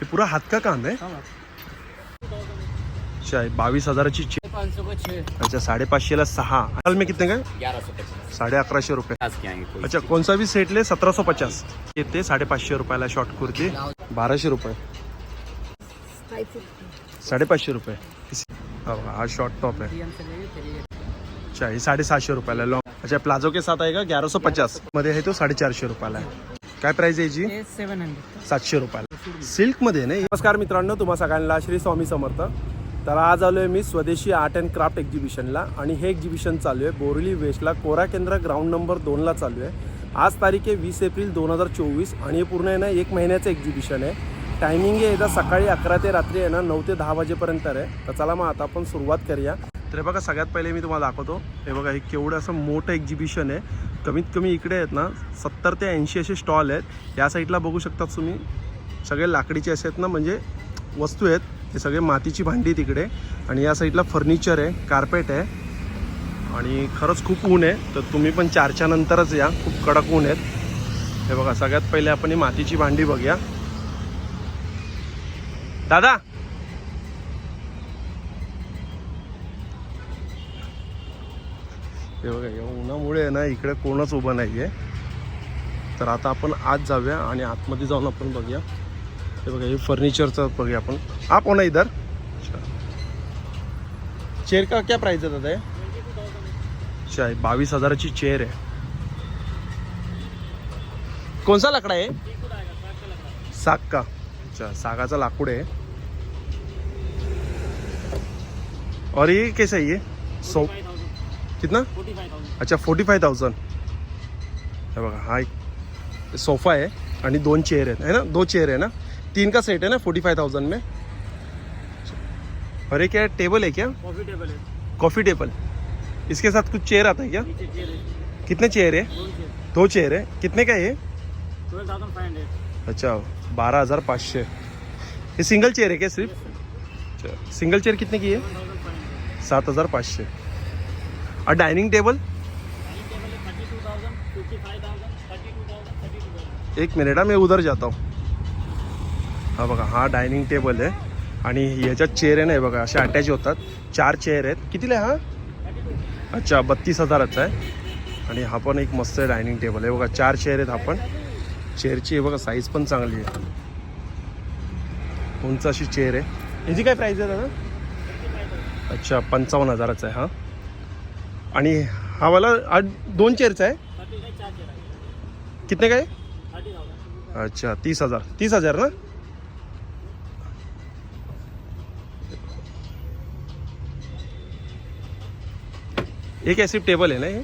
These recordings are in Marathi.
हे पुरा हात का काम आहे? अच्छा बावीस हजाराची अच्छा साडेपाचशेला सहा. हाल में कितने का ग्यारह सौ पचास. साडे अकराशे रुपये अच्छा कोणसा भी सेट ले? सतरा सौ पचास. येते साडेपाचशे रुपयाला शॉर्ट कुर्ती. बाराशे रुपये. साडेपाचशे रुपये. हा शॉर्ट टॉप आहे अच्छा हे साडेसहाशे रुपयाला लॉंग अच्छा प्लाझो के साथ आहे का ग्यारह सौ पचास. मध्ये आहे तो साडेचारशे रुपयाला आहे. काय प्राइस आहे याची सेवन हंड्रेड सातशे रुपयाला. सिल्कमध्ये नाही? नमस्कार मित्रांनो तुम्हा सगळ्यांना श्री स्वामी समर्थ. तर आज आलोय मी स्वदेशी आर्ट अँड क्राफ्ट एक्झिबिशनला आणि हे एक्झिबिशन चालू आहे बोरिली वेस्टला. कोरा केंद्र ग्राउंड नंबर दोनला चालू आहे. आज तारीख आहे वीस एप्रिल दोन हजार चोवीस आणि हे पूर्ण आहे ना एक महिन्याचं एक्झिबिशन आहे. टायमिंग आहे एकदा सकाळी अकरा ते रात्री आहे ना नऊ ते दहा वाजेपर्यंत आहे. तर चला मग आता आपण सुरुवात करूया. तर हे बघा सगळ्यात पहिले मी तुम्हाला दाखवतो. हे बघा हे केवढं असं मोठं एक्झिबिशन आहे. कमीत कमी इकडे आहेत ना सत्तर ते ऐंशी असे स्टॉल आहेत. या साईडला बघू शकतात तुम्ही. सगळे लाकडीचे असे आहेत ना म्हणजे वस्तू आहेत हे सगळे मातीची भांडी तिकडे. आणि या साईडला फर्निचर आहे कार्पेट आहे. आणि खरंच खूप ऊन आहे तर तुम्ही पण चारच्या नंतरच या. खूप कडक ऊन आहेत. हे बघा सगळ्यात पहिले आपण ही मातीची भांडी बघूया. दादा! हे बघा या उन्हामुळे आहे ना इकडे कोणच उभं नाही आहे तर आता आपण आत जाऊया आणि आतमध्ये जाऊन आपण बघूया. हे बघा हे फर्निचरचं बघूया आपण. आप कोण इधर? अच्छा चेअर का क्या प्राइस आहे दादा अच्छा बावीस हजाराची चेअर आहे. कोणसा लाकडा आहे साग का अच्छा सागाचा लाकूड आहे. और ये कैसा है ये? सौ कितना? अच्छा फोर्टी फाय थाउजंड हे बघा हा एक सोफा आहे आणि दोन चेअर आहेत. है ना? दो चेअर आहे ना? तीन का सेट है ना फोर्टी फाइव थाउज़ेंड में। और ये क्या टेबल है क्या? कॉफ़ी टेबल है। कॉफ़ी टेबल इसके साथ कुछ चेयर आता है क्या? चेयर है। कितने चेयर है? दो चेयर है। कितने का है ये? अच्छा बारह हज़ार पाचशे ये सिंगल चेयर है क्या सिर्फ़? अच्छा सिंगल चेयर कितने की है? सात हज़ार पाचशे और डाइनिंग टेबल है एक मिनिट हा उधर जाता हा। हा बघा हा डायनिंग टेबल आहे. आणि याच्यात चेअर आहे नाही बघा असे अटॅच होतात. चार चेअर आहेत. कितीला आहे हा? अच्छा बत्तीस हजाराचा आहे. आणि हा पण एक मस्त डायनिंग टेबल आहे. बघा चार चेअर आहेत हा पण. चेअरची बघा साईज पण चांगली आहे. उंच अशी चेअर आहे. ह्याची काय प्राईस आहे दादा? अच्छा पंचावन्न हजाराचा आहे हा. आणि हा मला दोन चेअरचा आहे? कितने काय अच्छा तीस हजार. तीस हजार ना? एक ऐसी टेबल है ना ये?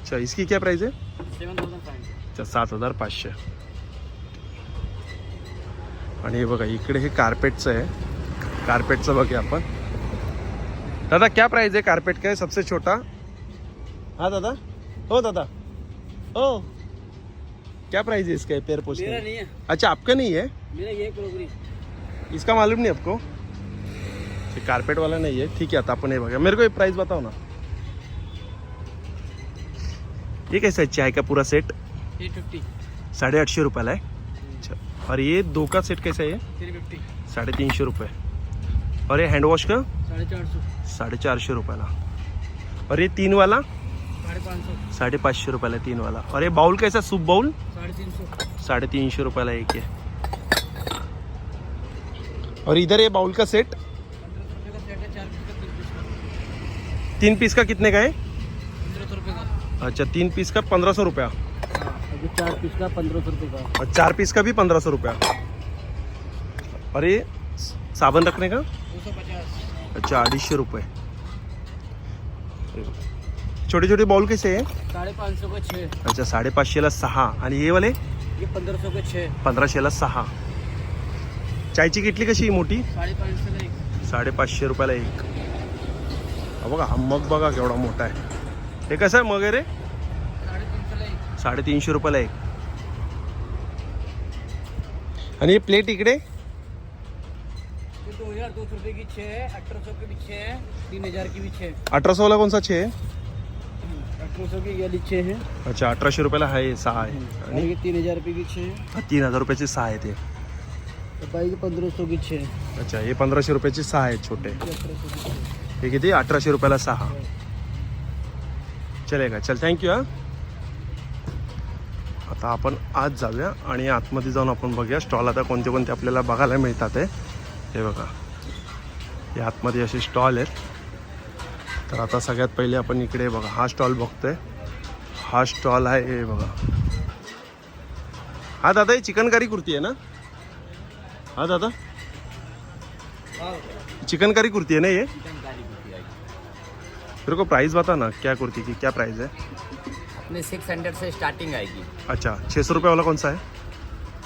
अच्छा इसकी क्या प्राइस है? अच्छा सात हजार पाचशे आणि हे बघा इकडे हे कार्पेटचं आहे. कार्पेटचं बघूया आपण. दादा क्या प्राइस है कार्पेट का? है सबसे छोटा? हाँ दादा? हो दादा. हो. क्या प्राइस है इसका पैर पोछने मेरा? नहीं है। अच्छा आपका नहीं है? मेरा ये क्रोकरी इसका मालूम नहीं आपको? कारपेट वाला नहीं है। ठीक है आता अपन ये बघा। मेरे को ये प्राइस बताओ ना। ये कैसा है? चाय का पूरा सेट थ्री फिफ्टी साढ़े आठशे रुपयाला आहे अच्छा और ये दो का सेट कैसा है साढ़े तीन सौ रुपये और ये हैंड वॉश का? साढ़े चार सौ। साढ़े चारशे और ये तीन वाला? साढ़े पाँच सौ। रुपये तीन वाला। और ये बाउल कैसा सूप बाउल साढ़े तीन सौ। साढ़े रुपयाला एक है और इधर ये बाउल का सेट सौ रुपये है तीन पीस का कितने का है पंद्रह सौ रुपये का अच्छा तीन पीस का पंद्रह सौ रुपया। हाँ चार पीस का पंद्रह सौ रुपये। का और चार पीस का भी पंद्रह सौ रुपया। और ये साबन रखने का? सौ अच्छा अडीचशे रुपये। छोटे छोटे बाउल कैसे आहे साढ़े पाँच सौ का छः। अच्छा साडेपाचशेला सहा। आणि हे वाले? ये पंद्रह सौ का छः। पंधराशेला सहा। चायची किटली कशी आहे मोठी? साढ़े पाँच सौ का एक। साडेपाचशे रुपयाला एक। हा बघा हा मग बघा केवढा मोठा आहे. हे कसं आहे मग आहे रे? साडेतीनशे रुपयाला एक. आणि हे प्लेट इकडे? ये दो हजार दो सौ रुपये की छः है अठारह सौ की भी छः है तीन हजार की भी छः है अठराशेला कोणचा छे? आहे अठारह सौ की ये वाली छः है अच्छा अठराशे रुपयाला आहे सहा आहे. और आणि ये तीन हजार रुपये की छः है हा तीन हजार रुपयाचे सहा आहे ते. पाहिजे पंधरा सौ की छः अच्छा हे पंधराशे रुपयाचे सहा आहेत छोटे. हे किती? अठराशे रुपयाला सहा. चलेगा. चल थँक्यू हा. आता आपण आज जाऊया आणि आतमध्ये जाऊन आपण बघूया स्टॉल आता कोणते कोणते आपल्याला बघायला मिळतात हे. बघा. हे आतमध्ये असे स्टॉल आहेत. तर आता सगळ्यात पहिले आपण इकडे बघा. हा स्टॉल बघतोय. हा स्टॉल आहे हे बघा. हा दादा ही चिकनकारी कुर्ती आहे ना? हा दादा? चिकनकारी कुर्ती आहे ना हे? मेरे को प्राइस बता ना क्या कुर्ती की क्या प्राइस है? अपने सिक्स हंड्रेड से स्टार्टिंग आएगी। अच्छा छः सौ रुपये वाला कौन सा है?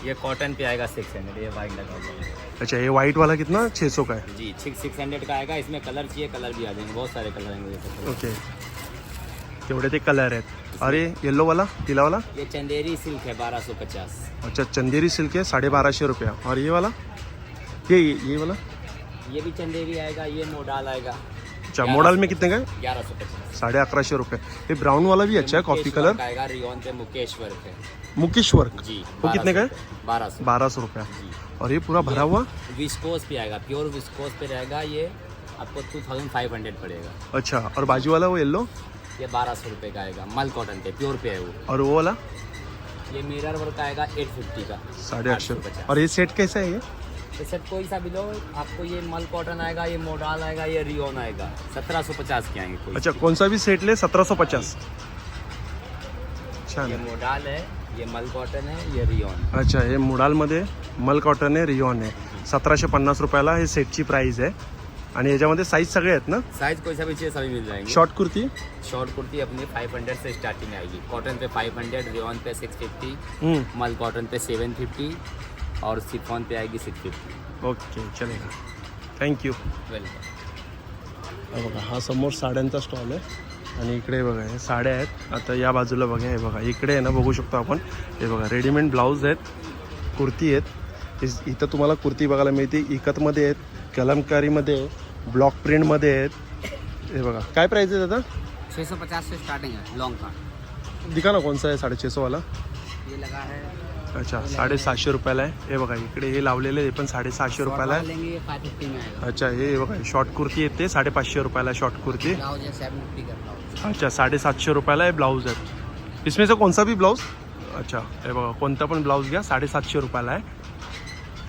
ये कॉटन पे आएगा सिक्स हंड्रेड ये वाइट लगा हुआ अच्छा ये वाइट वाला कितना? छः सौ का है। जी सिक्स सिक्स हंड्रेड का आएगा इसमें कलर चाहिए कलर भी आ जाएँगे बहुत सारे कलर आएँगे ये ओके तेवढे ते कलर आहेत अरे येल्लो वाला पीला वाला? ये चंदेरी सिल्क है बारह सौ पचास। अच्छा चंदेरी सिल्क है साढ़े बारह सौ रुपया। और ये वाला? ये ये ये वाला? ये भी चंदेरी आएगा ये मोडाल आएगा। अच्छा मॉडल में कितने का है? ग्यारह सौ पचास। साढ़े अकराशे रुपये ये ब्राउन वाला भी अच्छा है कॉफ़ी कलर आएगा रियोन मुकेश वर्क है। मुकेश वर्क? जी वो कितने का है? बारह सौ। बारह सौ रुपया। और ये पूरा भरा हुआ? विस्कोस पे आएगा प्योर विस्कोस पे रहेगा ये आपको टू थाउज़ेंड फाइव हंड्रेड पड़ेगा। अच्छा और बाजू वाला वो येल्लो ये बारह सौ रुपये का आएगा मल कॉटन पे प्योर पे है वो। और वो वाला? ये मिरर वर्क आएगा एट फिफ्टी का साढ़े आठ सौ। 850 और ये सेट कैसा है ये? इसमें कोई सा भी लो आपको ये मल कॉटन आएगा ये मोडाल आएगा ये रियोन आएगा। सत्रह सौ पचास के आएंगे अच्छा कौन सा भी सेट ले सत्रह सौ पचास। ये मोडाल है ये मल कॉटन है ये रियोन अच्छा हे मोडालमध्ये मल कॉटन आहे रिओन आहे सतराशे पन्नास रुपयाला हे सेटची प्राइस आहे. आणि याच्यामध्ये साईज सगळे आहेत ना? साइज कोई सा भी चाहिए सभी शॉर्ट कुर्ती? शॉर्ट कुर्ती अपनी 500 से स्टार्टिंग आएगी। कॉटन पे फाइव हंड्रेड रिओन पे 650 मल कॉटन पे 750 और उसकी फ़ोन पे आएगी सिक्स फिफ्टी ओके चलेगा। थँक्यू वेलकम बघा हा समोर साड्यांचा स्टॉल आहे आणि इकडे बघा हे साड्या आहेत. आता या बाजूला बघा हे बघा इकडे आहे ना बघू शकतो आपण. हे बघा रेडीमेड ब्लाऊज आहेत कुर्ती आहेत. इथं तुम्हाला कुर्ती बघायला मिळते. इकतमध्ये आहेत कलमकारीमध्ये ब्लॉक प्रिंटमध्ये आहेत. हे बघा काय प्राईज आहे दादा? छे पचास स्टार्टिंग आहे लॉन्ग का दिखा ना कौन सा है साढ़े छः सौ वाला. ये लगा है अच्छा साडेसहाशे रुपयाला आहे. हे बघा इकडे हे लावलेलं आहे हे पण साडेसहाशे रुपयाला आहे. अच्छा हे बघा शॉर्ट कुर्ती येते साडेपाचशे रुपयाला शॉर्ट कुर्ती. अच्छा साडेसातशे रुपयाला हे ब्लाऊज आहेत इसमें से कौन सा भी ब्लाउज अच्छा हे बघा कोणता पण ब्लाऊज घ्या साडेसातशे रुपयाला आहे.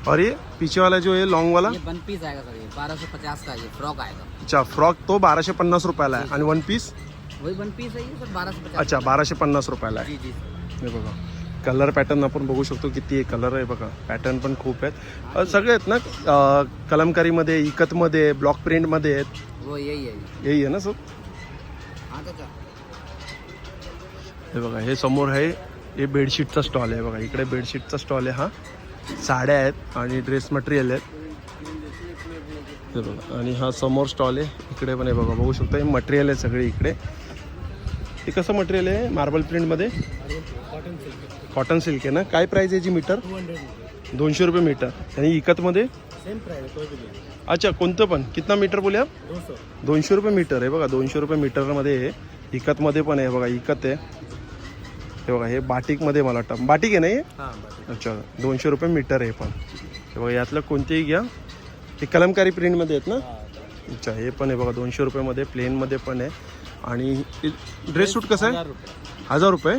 और ये पीछे वाला जो है लॉन्ग वाला? ये वन पीस आएगा सर ये बारह सौ पचास का ये फ्रॉक आएगा। अच्छा फ्रॉक तो बाराशे पन्नास रुपयाला आहे. आणि वन पीस वही वन पीस सर अच्छा बाराशे पन्नास रुपयाला आहे. हे बघा. कलर पॅटर्न आपण बघू शकतो किती आहे कलर आहे बघा. पॅटर्न पण खूप आहेत. सगळे आहेत ना? कलमकारीमध्ये इकतमध्ये ब्लॉक प्रिंटमध्ये आहेत. यही है यही आहे ना सर हाँ हे बघा हे समोर आहे. हे बेडशीटचा स्टॉल आहे बघा. इकडे बेडशीटचा स्टॉल आहे हा. साड्या आहेत आणि ड्रेस मटेरियल आहेत. हे बघा. आणि हा समोर स्टॉल आहे. इकडे पण आहे बघा. बघू शकता हे मटेरियल आहे सगळे इकडे. हे कसं मटेरियल आहे? मार्बल प्रिंटमध्ये? कॉटन सिल्क आहे ना? काय प्राईस आहे याची मीटर दोनशे रुपये मीटर आणि इकतमध्ये? अच्छा कोणतं पण? कितना मीटर बोलूया? दोनशे. रुपये मीटर आहे बघा दोनशे रुपये मीटरमध्ये आहे इकतमध्ये पण आहे बघा इकत आहे. हे बघा हे बाटिकमध्ये मला वाटतं. बाटिक आहे ना हे? अच्छा दोनशे रुपये मीटर आहे पण. हे बघा यातलं कोणतेही घ्या. हे कलमकारी प्रिंटमध्ये आहेत ना? अच्छा हे पण आहे बघा दोनशे रुपयामध्ये प्लेनमध्ये पण आहे. आणि ड्रेस सूट कसं आहे? हजार रुपये?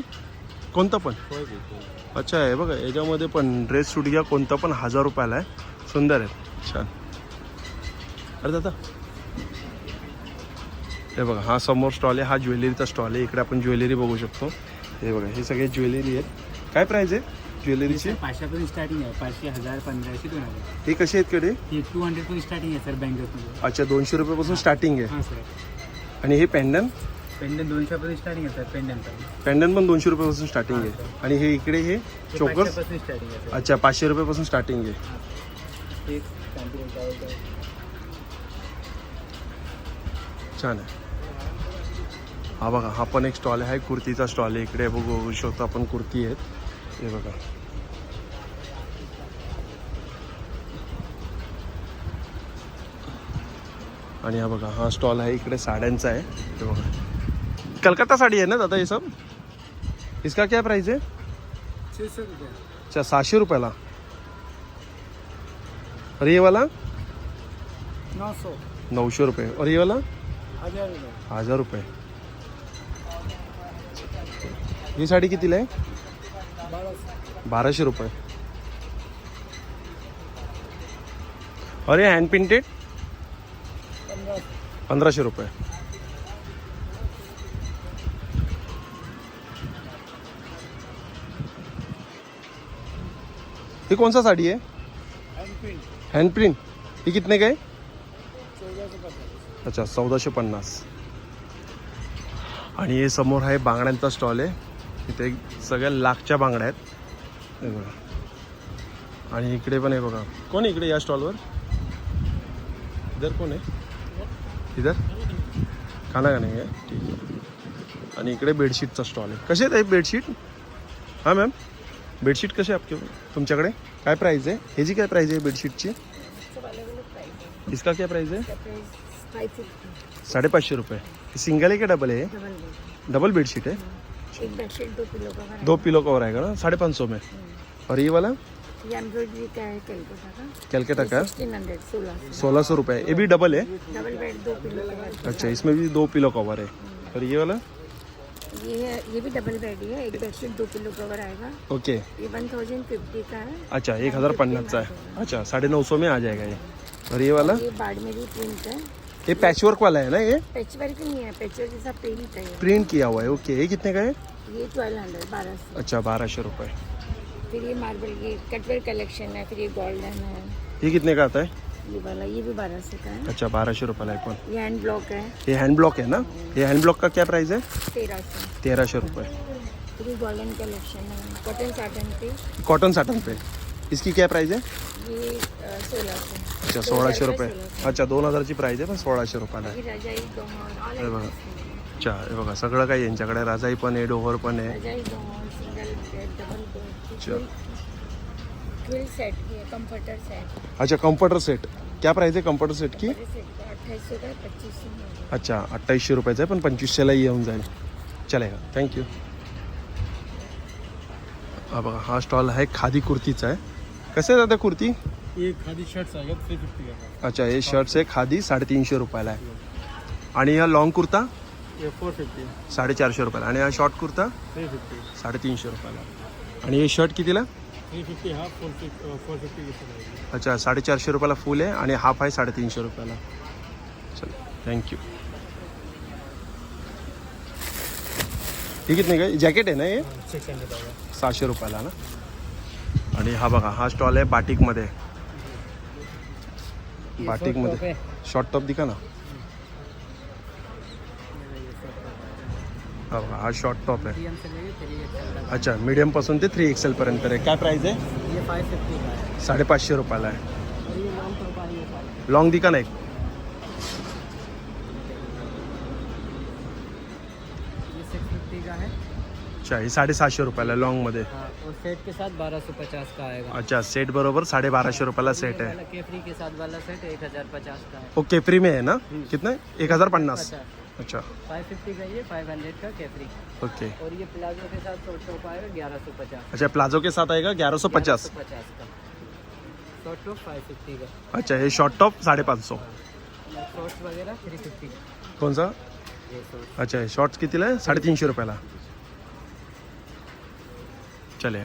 कोणतं पण? अच्छा आहे बघा याच्यामध्ये पण ड्रेस सूट घ्या कोणता पण हजार रुपयाला आहे. सुंदर आहे. छान. अरे दादा. हे बघा हा समोर स्टॉल आहे हा ज्वेलरीचा स्टॉल आहे. इकडे आपण ज्वेलरी बघू शकतो. हे बघा हे सगळे ज्वेलरी आहेत. काय प्राईज आहे ज्वेलरीची? पाचशेपासून स्टार्टिंग आहे. पाचशे हजार पंधराशे दोन हजार. हे कशी आहेत कडे? ही टू हंड्रेड पण स्टार्टिंग आहे सर बँगल्समध्ये अच्छा दोनशे रुपयापासून स्टार्टिंग आहे. हां आणि हे पॅन्डन पेंडन दोनशेपासून स्टार्टिंग आहे सर पेंडन पण. दोनशे रुपयापासून स्टार्टिंग आहे. आणि हे इकडे हे चोकर्स पाचशेपासून स्टार्टिंग आहे अच्छा पाचशे रुपयापासून स्टार्टिंग आहे. सर एक छान आहे. हा बघा हा पण एक स्टॉल आहे कुर्तीचा स्टॉल आहे इकडे. बघू बघू शकतो आपण कुर्ती आहेत. हे बघा. आणि हा बघा हा स्टॉल आहे इकडे साड्यांचा आहे. हे बघा. कलकत्ता साडी आहे ना दादा हे सब? इसका क्या प्राइस है छः सौ रुपये अच्छा सहाशे रुपयाला. और ये वाला? नौ सौ नऊशे रुपये. और ये वाला? हजार रुपये. हजार रुपये. ही साडी कितीला आहे? बाराशे रुपये. और ये हँड प्रिंटेड पंधराशे रुपये. ये कौन सा साड़ी है हैंड प्रिंट हैंड ये कितने का है अच्छा चौदाशे पन्नास. आणि हे समोर आहे बांगड्यांचा स्टॉल आहे. इथे सगळ्या लाखच्या बांगड्या आहेत. हे बघा. आणि इकडे पण आहे बघा. कोण आहे इकडे या स्टॉलवर? इधर कोण आहे? इधर? खाना का नाही आहे. ठीक आहे आणि इकडे बेडशीटचा स्टॉल आहे. कसे आहेत बेडशीट? हां मॅम बेडशीट कसे आहे आपके तुमच्याकडे? काय प्राईज आहे? ह्याची काय प्राईज आहे बेडशीटची? इसका क्या प्राईज आहे? साडेपाचशे रुपये. सिंगल आहे का डबल आहे डबल बेड डबल बेडशीट है? बेडशीट दो पिलो का दो पिलो कवर आएगा ना साढ़े पाँच सौ में. और ये वाला? कैलकाटा का? सोलह सौ रुपये. ये भी डबल है का अच्छा इसमें भी दो पिलो कवर है. और ये वाला? ये है ये भी डबल बेड ही है एक बेडशीट दो पिलो कवर आएगा। ओके ये वन थाउज़ेंड फिफ्टी का है। अच्छा एक हज़ार पन्नासचा है अच्छा साढ़े नौ सौ में आ जाएगा ये। और ये वाला? ये बाड़मेरी प्रिंट है। ये पैचवर्क वाला है ना ये? पैच वर्क नहीं है पैच वर्क जैसा प्रिंट है प्रिंट किया हुआ है ओके ये कितने का है? ये ट्वेल्व हंड्रेड बारह सौ। अच्छा बारह सौ रुपये फिर ये मार्बल ये कटवर कलेक्शन है फिर ये गोल्डन है। ये कितने का आता है? वाला ये भी बारह सौ का है। अच्छा बारह सौ रुपये है ये हैंड ब्लॉक है। ये हैंड ब्लॉक है ना? ये हैंड ब्लॉक का क्या प्राइस है? तेरह सौ। तेरह सौ रुपये। गोल्डन कलेक्शन है। कॉटन साटन पे। कॉटन साटन पे। इसकी क्या प्राइस है? ये सोलह सौ। अच्छा सोळाशे रुपये। अच्छा दोन हजारची प्राईज आहे पण सोळाशे रुपयाला आहे. बघा. अच्छा हे बघा सगळं काही यांच्याकडे. राजाई पण आहे डोहर पण आहे. सेट कंफर्टर सेट अच्छा कम्फर्टर सेट क्या प्राइस आहे कम्फर्टर सेट की? में अच्छा अठ्ठावीसशे रुपयाचं आहे पण पंचवीसशेला येऊन जाईल. चलेगा. थँक्यू हा बघा हा स्टॉल आहे खादी कुर्तीचा आहे. कसं आहे दादा कुर्ती? ये खादी शर्ट्स आएगा थ्री फिफ्टी अच्छा हे शर्ट्स आहे खादी साडेतीनशे रुपयाला आहे. आणि हा लॉंग कुर्ता? ये फोर फिफ्टी साडेचारशे रुपयाला. आणि हा शॉर्ट कुर्ता? थ्री फिफ्टी साडेतीनशे रुपयाला. आणि हे शर्ट कितीला? Three fifty half four four fifty की आएगी अच्छा साडेचारशे रुपयाला फुल आहे आणि हाफ आहे साडेतीनशे रुपयाला. चल थँक्यू हे कितने का जॅकेट आहे ना हे? सिक्स हंड्रेड आएगा सहाशे रुपयाला ना? आणि हा बघा हा स्टॉल आहे बाटिकमध्ये. बाटिकमध्ये. शॉर्ट टॉप दिका ना. हा बघा हा शॉर्ट टॉप आहे. अच्छा मीडियमपासून ते थ्री एक्सेलपर्यंत आहे काय प्राईस आहे? साडेपाचशे रुपयाला आहे. लॉंग दिका ना एक ये सिक्स फिफ्टी का है अच्छा हे साडेसहाशे रुपयाला हाँ और सेट के साथ बारह सौ पचास का आएगा. अच्छा सेट बरोबर साडेबाराशे रुपयाला सेट आहे. वाला केफरी के साथ वाला सेट एक हजार पचास का है वो केपरी में है ना? कितना? एक हजार पन्नास. पचास. अच्छा. फाइव फिफ्टी का ये फाइव हंड्रेड का केफरी ओके और ये प्लाजो के साथ शॉर्ट टॉप आएगा ग्यारह सौ पचास. अच्छा प्लाजो के साथ आएगा ग्यारह सौ पचास. पचास का. शॉर्ट टॉप फाइव फिफ्टी का. अच्छा हे शॉर्ट टॉप साडेपाच सौ शॉर्ट्स वगैरह थ्री फिफ्टी कौन सा? ये शॉर्ट अच्छा हे शॉर्ट्स कितीला आहे? साडेतीनशे रुपयाला. चले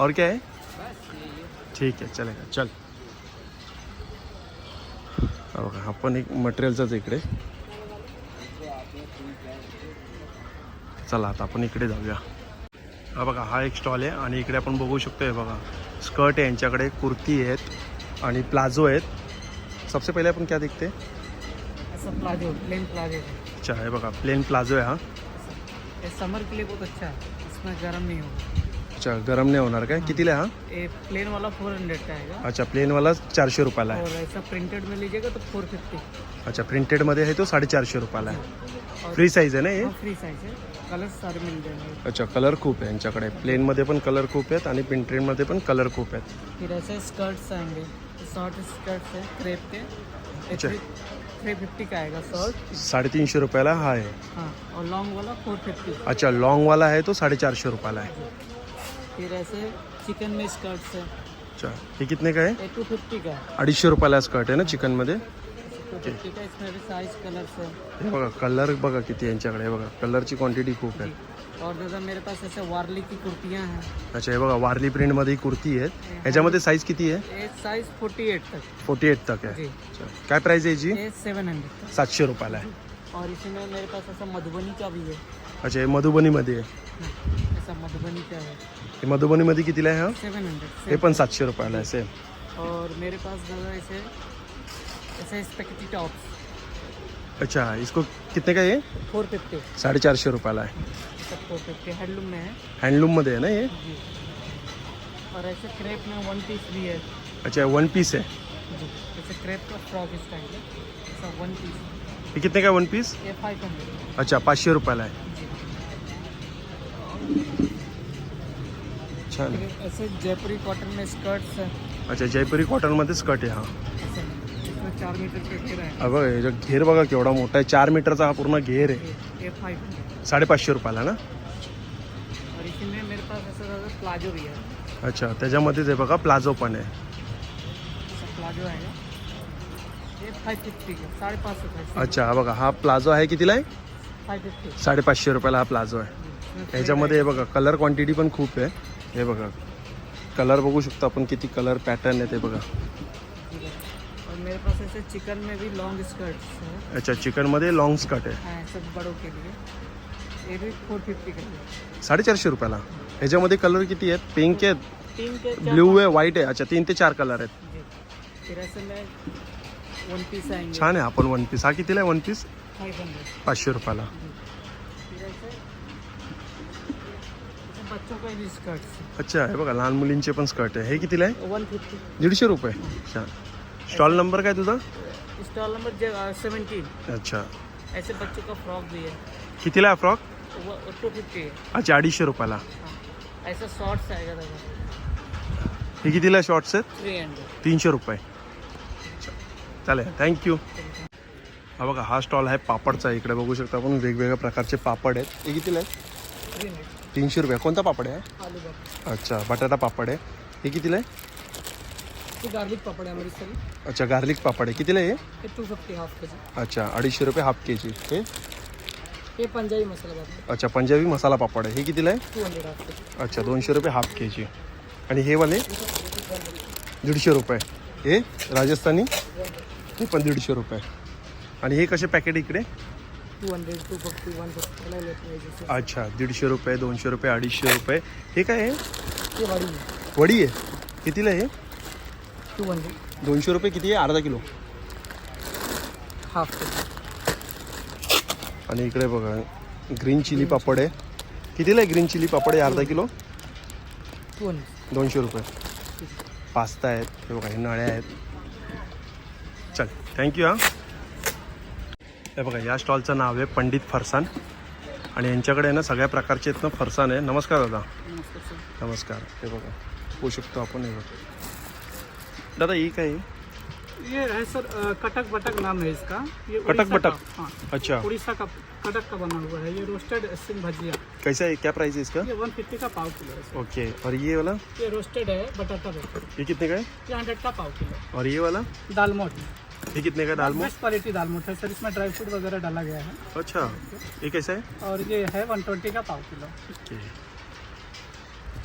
और क्या है? ठीक आहे चलेगा चल। बघा हा पण एक मटेरियलचाच इकडे चला आता आपण इकडे जाऊया। हा बघा हा एक स्टॉल आहे आणि इकडे आपण बघू शकतो हे बघा स्कर्ट आहे यांच्याकडे कुर्ती आहेत आणि प्लाझो आहेत. सबसे पहिले आपण क्या दिखते? प्लाजो प्लेन प्लाजो अच्छा हे बघा प्लेन प्लाझो आहे हा. समर के लिए बहुत अच्छा है इसमें गर्म नहीं होगा. अच्छा गरम नाही होणार काय? कितीला हा? प्लेन वाला फोर हंड्रेड का? आएगा अच्छा प्लेनवाला चारशे रुपयाला आहे. और ऐसा प्रिंटेड में लीजिएगा तो फोर फिफ्टी अच्छा प्रिंटेडमध्ये आहे तो साडेचारशे रुपयाला आहे. फ्री साईज आहे ना हे? फ्री साइज है कलर्स सारे मिल जाएंगे अच्छा कलर खूप आहे यांच्याकडे. प्लेनमध्ये पण कलर खूप आहेत आणि प्रिंटेडमध्ये पण कलर खूप आहेत. फिर ऐसे स्कर्ट्स आएंगे शॉर्ट स्कर्ट्स है क्रेप के अच्छा। थ्री फिफ्टी का आएगा शॉर्ट साडेतीनशे रुपयाला हा आहे. हाँ और लॉन्ग वाला फोर फिफ्टी अच्छा लॉंगवाला आहे तो साडेचारशे रुपयाला आहे. फिर ऐसे चिकन में स्कर्ट्स है। अच्छा हे कितने का ये टू फिफ्टी का। है अडीचशे रुपयाला स्कर्ट आहे ना चिकनमध्ये टू फिफ्टी का इसमें भी साइज़ कलर से हे बघा कलर बघा किती आहे यांच्याकडे हे बघा. कलरची क्वांटिटी खूप आहे. और दादा मेरे पास ऐसे वार्ली की कुर्तियाँ हैं। अच्छा हे बघा वारली प्रिंटमध्ये ही कुर्ती आहे ह्याच्यामध्ये साईज किती आहे? ये साइज़ फोर्टी एट तक. फोर्टी एट तक आहे. जी. अच्छा. काय आहे याची? ये सेवन हंड्रेड का सातशे रुपयाला आहे. और इसमें मेरे पास ऐसा मधुबनी का भी है। अच्छा हे मधुबनीमध्ये आहे. ऐसा मधुबनी का है। हे मधुबनीमध्ये कितीला आहे हा सेवन हंड्रेड हे पण सातशे रुपयाला आहे सेम और मेरे पास दादा ऐसे ऐसे स्पेगेटी टॉप्स अच्छा इसको कितने का ये? फोर फिफ्टी साडेचारशे रुपयाला आहे. सब फोर फिफ्टी हैंडलूम में है। हँडलूममध्ये आहे ना हे जी. और ऐसे क्रेप में वन पीस भी है। अच्छा वन पीस जी. जैसे क्रेप का फ्रॉक स्टाइल है। ऐसा वन पीस हे कितने का वन पीस ये फाइव हंड्रेड अच्छा पाचशे रुपयाला आहे. छान आहे. ऐसे जयपुरी कॉटन में स्कर्ट्स है अच्छा जयपुरी कॉटनमध्ये स्कर्ट आहे हा. चार मीटर बघा याचा घेर बघा केवढा मोठा आहे. चार मीटरचा हा पूर्ण घेर आहे. साडेपाचशे रुपयाला ना? प्लाजो भी है अच्छा त्याच्यामध्येच आहे बघा प्लाझो पण आहे. सौ का अच्छा हा बघा हा प्लाझो आहे कितीला आहे? साडेपाचशे रुपयाला हा प्लाझो आहे. ह्याच्यामध्ये हे बघा कलर क्वांटिटी पण खूप आहे. हे बघा. कलर बघू शकतो आपण किती कलर पॅटर्न आहे ते बघा. और मेरे पास ऐसे चिकन में भी लॉन्ग स्कर्ट्स है. अच्छा चिकनमध्ये लॉंग स्कर्ट आहे. हाँ, सब बड़ों के लिए. ये भी फोर फिफ्टी का है. साडेचारशे रुपयाला? ह्याच्यामध्ये कलर किती आहेत? पिंक आहेत. तीन के चार ब्ल्यू आहे व्हाईट आहे. अच्छा तीन ते चार कलर आहेत. जी. फिर ऐसे में वन पीस आएंगे. छान आहे आपण वन पीस हा कितीला आहे? वन पीस फाइव हंड्रेड पाचशे रुपयाला फिर ऐसे अच्छा हे बघा लहान मुलींचे पण स्कर्ट आहे. हे कितीला आहे? वन फिफ्टी दीडशे रुपये. छान स्टॉल नंबर काय तुझा? स्टॉल नंबर सेवनटीन अच्छा. ऐसे बच्चों का फ्रॉक भी है कितीला आहे फ्रॉक? टू फिफ्टी है अच्छा अडीचशे रुपयाला. हाँ. ऐसा शॉर्ट्स आएगा दादा हे कितीला शॉर्ट्स आहेत? थ्री हंड्रेड तीनशे रुपये. अच्छा. चालेल थँक्यू हा बघा हा स्टॉल आहे पापडचा. इकडे बघू शकता आपण वेगवेगळ्या प्रकारचे पापड आहेत. हे कितीला आहे? थ्री हंड्रेड तीनशे रुपये. कोणता पापड आहे? अच्छा बटाटा पापड आहे. हे कितीला आहे? गार्लिक पापड़ है अमृतसरी. अच्छा गार्लिक पापड आहे. कितीला आहे हे? Two fifty half K G अच्छा अडीचशे रुपये हाफ के जी हे पंजाबी मसाला अच्छा पंजाबी मसाला पापड आहे. हे कितीला आहे? Two hundred half K G अच्छा दोनशे रुपये हाफ के जी आणि हे वाले? दीडशे रुपये. हे राजस्थानी? हे पण दीडशे रुपये. आणि हे कसे पॅकेट इकडे? Two hundred two fifty one fifty अलग लेते हैं जैसे। अच्छा दीडशे रुपये दोनशे रुपये अडीचशे रुपये। हे काय आहे है वडी आहे. कितीला आहे टू हंड्रेड दोनशे रुपये किती आहे? अर्धा किलो. हाफ़ आणि इकडे बघा ग्रीन चिली पापड आहे. कितीला आहे ग्रीन चिली पापड आहे? अर्धा किलो? टू हंड्रेड दोनशे रुपये. पास्ता आहेत हे बघा हे नळ्या आहेत. चल थँक्यू हाँ. हे बघा या स्टॉलचं नाव आहे पंडित फरसान. आणि यांच्याकडे ना सगळ्या प्रकारचे आहेत ना फरसान आहे. नमस्कार दादा. नमस्कार. हे बघा होऊ शकतो आपण हे बघा. दादा ही काय आहे? ये है सर कटक बटक नाम है इसका. ये कटक बटक? हाँ। अच्छा। उड़ीसा का कटक का बना हुआ है. ये रोस्टेड सिंग भजिया। कैसा है? क्या प्राइस है इसका? ये वन फिफ्टी का पाव किलो है ओके और ये वाला? ये रोस्टेड है बटाटा ये कितने का है? ये हंड्रेड का पाव किलो और ये वाला? दालमोट ये कितने का दाल बेस्ट क्वालिटी दालमोट है सर इसमें ड्राई फ्रूट वगैरह डाला गया है। अच्छा। ये कैसा है? और ये है वन ट्वेंटी का पाव किलो। ये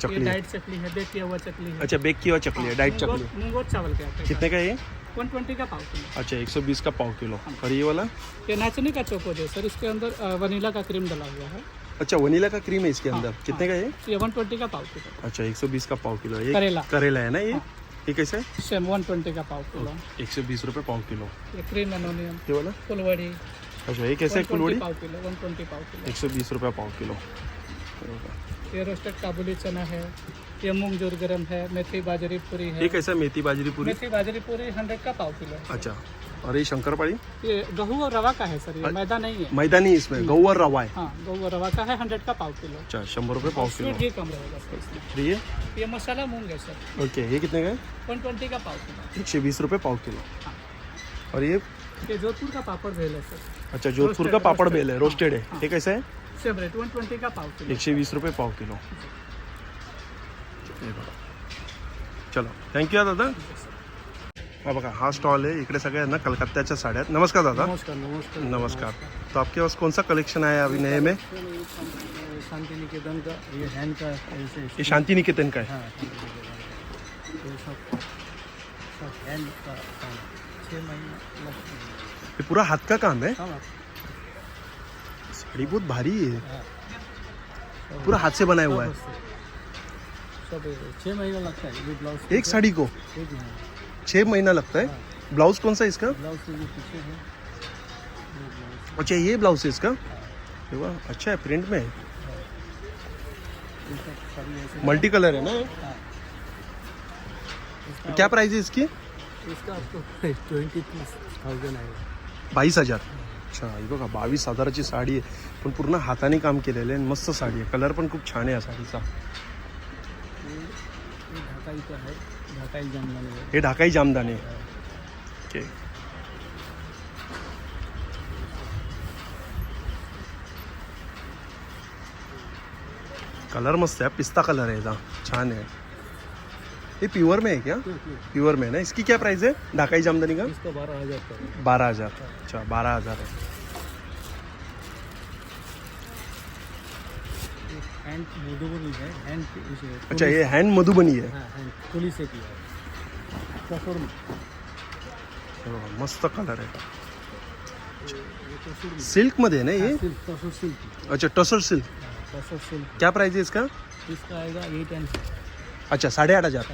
चकली डाइट चकली है बेक किया हुआ चकली है। अच्छा बेक की हुआ चकली है डाइट चकली। मूंगोट चावल के कितने का है ये? वन ट्वेंटी का पाव किलो। अच्छा 120 का पाव किलो। और ये वाला? ये नाचनी का चोको है सर इसके अंदर वनीला का क्रीम डाला हुआ है। अच्छा वनीला का क्रीम है इसके अंदर। कितने का ये? ये वन ट्वेंटी का पाव किलो। अच्छा 120 का पाव किलो ये करेला। करेला है ना ये? ये कैसे है? सेम वन ट्वेंटी का पाव किलो। 120 रुपये पाव किलो। ये क्रीम एनोनियम ये वाला? फुलवड़ी। अच्छा ये कैसे है फुलवड़ी? पाव किलो वन ट्वेंटी पाव किलो। 120 रुपये पाव किलो। ये रोस्टेड काबुली चना है ये मूंग ज़ोर गरम है मेथी बाजरी पूरी है। ये कैसा मेथी बाजरी पूरी? मेथी बाजरी पूरी हंड्रेड का पाव किलो। अच्छा। और ये शंकरपाड़ी ये गहू और रवा का है सर ये मैदा नहीं है। मैदानी इसमें गऊ और रवा है। हाँ गहू और रवा का है हंड्रेड का पाव किलो। अच्छा शंबर रुपये पाव किलो। घी कम रहेगा ये? ये मसाला मूंग है सर। ओके ये कितने का है? वन ट्वेंटी का पाव किलो। एक सौ बीस रुपये पाव किलो। और ये? ये जोधपुर का पापड़ भेल है सर। अच्छा जोधपुर का पापड़ बेल है रोस्टेड है। ये कैसा है? सेम रेट वन ट्वेंटी का पाव किलो। एकशे वीस रुपये पाव किलो। हे बघा चलो दादा। हा बघा हा स्टॉल है इकडे सगळे ना कलकत्त्याच्या साड्या. आहेत नमस्कार दादा. नमस्कार नमस्कार. नमस्कार. तो आपके पास कौन सा कलेक्शन है अभी नए में? शांति निकेतन का ये हैंड का ऐसे ये शांति निकेतन का है. हाँ ये सब सब हैंड का काम छः महीना ये पूरा हाथ का काम है? हाँ, साड़ी बहुत भारी है. हाँ। पूरा हाथ से बनाया हुआ है. सब छः महीना लगता है ये ब्लाउज एक साड़ी को? एक महीना. छः महीना लगता है। ब्लाउज कौन सा इसका? के है। ब्लाउज अच्छा ये ब्लाउज है इसका? वाह अच्छा है प्रिंट में है। मल्टी कलर है। ना हाँ। क्या प्राइस है इसकी? इसका आपको ट्वेंटी थाउज़ेंड आएगा। बावीस हज़ार। अच्छा ही बघा बावीस हजाराची साडी आहे पण पूर्ण हाताने काम केलेलं आहे मस्त साडी आहे कलर पण खूप छान आहे या साडीचा ढाकाई ढाकाई जामदानी हे। ढाकाई जामदानी। ओके। कलर मस्त है पिस्ता कलर है छान है। ये प्योर में है क्या? प्योर में है ना? इसकी क्या प्राइस है? ढाकाई जामदानी का? बारह हज़ार का। बारह हज़ार। अच्छा बारह हज़ार है। हैंड मधुबनी है हैंड अच्छा ये हैंड मधुबनी है? हाँ हैंड कुली से किया है। कसूर हे मस्त कलर में सिल्क मध्ये ना ये? सिल्क कसूर सिल्क अच्छा टसर सिल्क कसूर सिल्क क्या प्राइस है इसका? इसका आएगा एट एंड अच्छा साढ़े आठ हज़ार।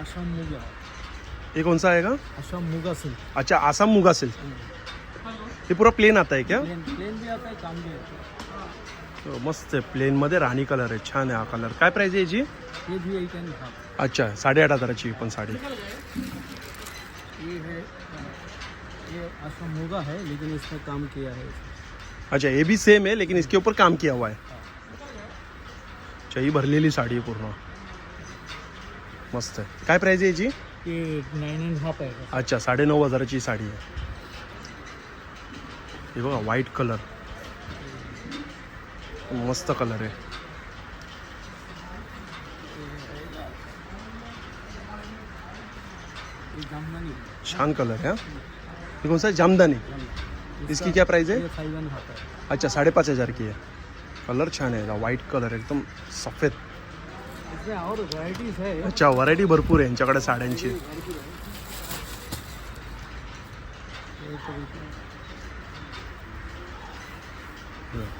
आसाम मुगा। ये कौन सा आएगा? आसाम मुगा सिल्क अच्छा आसाम मुगा सिल्क ये पूरा प्लेन आता है क्या? प्लेन प्लेन भी आता है काम भी हो, मस्त आहे प्लेन मध्ये राणी कलर आहे छान आहे हा कलर काय प्राइस आहे याची? है ये भी एट एंड हाफ़ अच्छा साडेआठ हजाराची ही पण साडी. ये है ये है लेकिन इसका काम किया है. अच्छा ये भी सेम है लेकिन इसके ऊपर काम किया हुआ है. अच्छा ही भरलेली साडी आहे पूर्ण. मस्त आहे. काय प्राइस आहे याची? ये नाइन एंड हाफ़ आएगा अच्छा साडेनऊ हजाराची साडी आहे. हे बघा व्हाईट कलर मस्त कलर आहे. छान कलर है? हाँ। ये कौन सा जामदानी. इसकी क्या प्राइस है अच्छा साढ़े पाँच हज़ार की है कलर छान आहे व्हाईट कलर एकदम सफेद. और है अच्छा व्हरायटी भरपूर आहे यांच्याकडे साड्यांची ये तो बिल्कुल- ये मटका ओरिजिनल में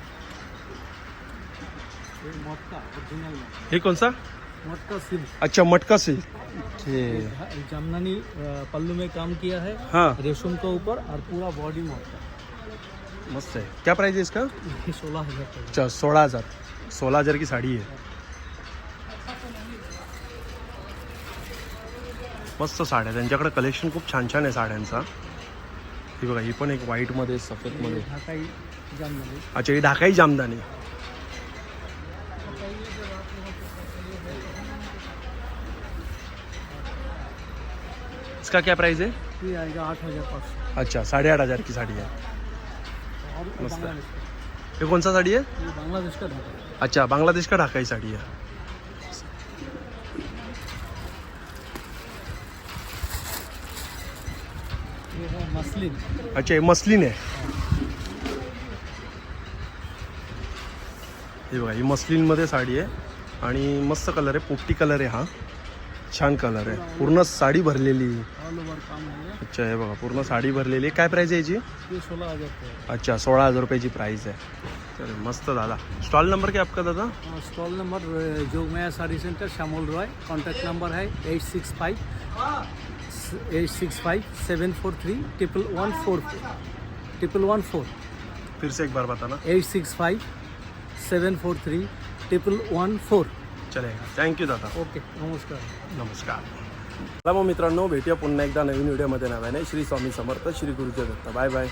हे कौन सा मटका सिल्क. अच्छा मटका सिल्क. हे जामदानी अ, पल्लू में काम किया है हाँ. रेशम के ऊपर और पूरा बॉडी मटका मस्त आहे क्या प्राइस है इसका? सोलह हजार का अच्छा सोळा हजार. सोळा हजार की साडी आहे मस्त साड्या त्यांच्याकडे कलेक्शन खूप छान छान आहे साड्यांचा. ही बघा ही पण एक व्हाईटमध्ये सफेदमध्ये अच्छा ही ढाकाई जामदानी. इसका क्या प्राइस है? ये आएगा आठ हजार पाँच सौ। अच्छा साढ़े आठ हज़ार की साड़ी है। मस्त है। ये कौन सा साड़ी है? ये बांग्लादेश का ढाका। अच्छा बांग्लादेश का साड़ी है। ये है मसलिन। अच्छा हे मसलिन आहे हे बघा ही मसलिनमध्ये साडी आहे आणि मस्त कलर आहे पोपटी कलर आहे हा. छान कलर आहे. पूर्ण साडी भरलेली. काम है अच्छा हे बघा पूर्ण साडी भरलेली. काय प्राईस आहे याची? सोलह हज़ार अच्छा सोळा हज़ार रुपयाची प्राईस आहे. चल मस्त दादा. स्टॉल नंबर क्या आपका दादा? हाँ, stall number Jogmaya sari centre Shyamol Roy. Contact number है eight six five eight six five seven four three triple one four triple one four फिर से एक बार बताना. Eight six five seven four three triple one four चलेगा. थँक्यू दादा. ओके नमस्कार. नमस्कार. चला मग मित्रांनो भेटूया पुन्हा एकदा नवीन व्हिडिओमध्ये. नव्याने श्री स्वामी समर्थ श्री गुरुजय दत्त. Bye bye